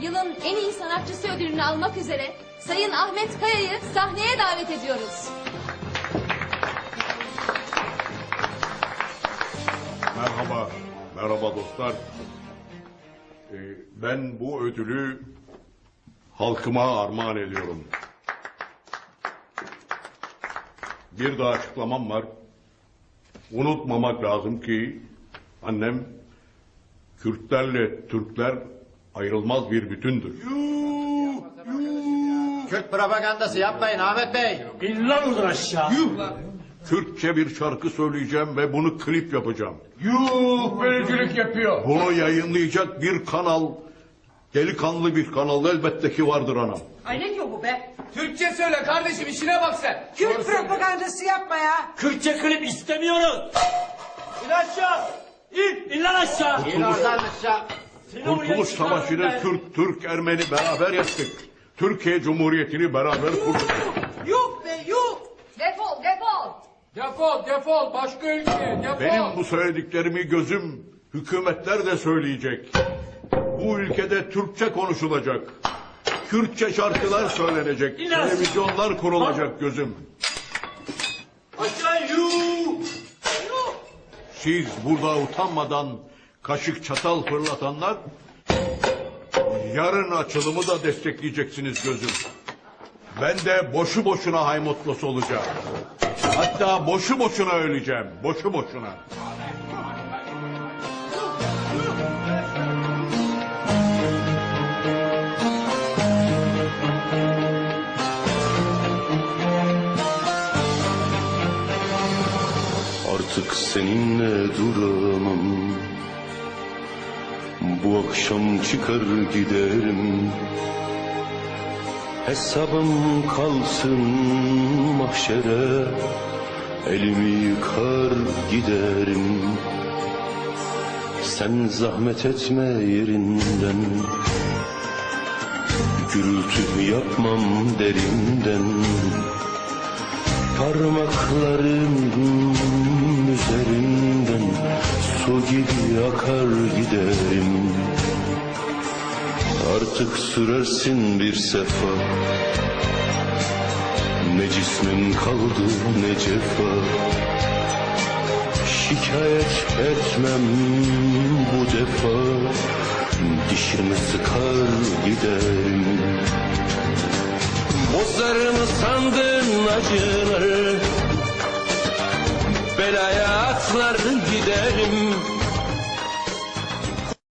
yılın en iyi sanatçısı ödülünü almak üzere Sayın Ahmet Kaya'yı sahneye davet ediyoruz. Merhaba, merhaba dostlar. Ee, ben bu ödülü halkıma armağan ediyorum. Bir daha açıklamam var. Unutmamak lazım ki annem Kürtlerle Türkler ayrılmaz bir bütündür. Kürt propagandası yapmayın Ahmet Bey. İn lan oradan aşağı. Kürtçe bir şarkı söyleyeceğim ve bunu klip yapacağım. Yuh bölücülük yapıyor. Bunu yayınlayacak bir kanal, delikanlı bir kanal elbette ki vardır anam. Ay ne diyor bu be? Türkçe söyle kardeşim işine bak sen. Kürt propagandası yapma ya. Kürtçe klip istemiyoruz. İn aşağı. İn. İn lan aşağı. İn oradan aşağı. Kurtuluş Savaşı'nı. Türk, Türk, Ermeni beraber yaptık. Türkiye Cumhuriyeti'ni beraber kurduk. Yuh be yuh. Defol defol. Defol defol başka ülkeye defol. Benim bu söylediklerimi gözüm, hükümetler de söyleyecek. Bu ülkede Türkçe konuşulacak. Kürtçe şarkılar söylenecek. İnan. Televizyonlar kurulacak gözüm. Aşağı yuh. Siz burada utanmadan kaşık çatal fırlatanlar yarın açılımı da destekleyeceksiniz gözüm. Ben de boşu boşuna Haymutlos olacağım. Hatta boşu boşuna öleceğim. Boşu boşuna. Artık seninle duramam Bu akşam çıkar giderim. Hesabım kalsın mahşere. Elimi yıkar giderim. Sen zahmet etme yerinden. Gürültü yapmam derinden. Parmaklarım gibi akar giderim Artık sürersin bir sefa. Ne cismin kaldı ne cefa. Şikayet etmem bu defa. Dişimi sıkar giderim Bozar mı sandın acıları. Belaya atlar giderim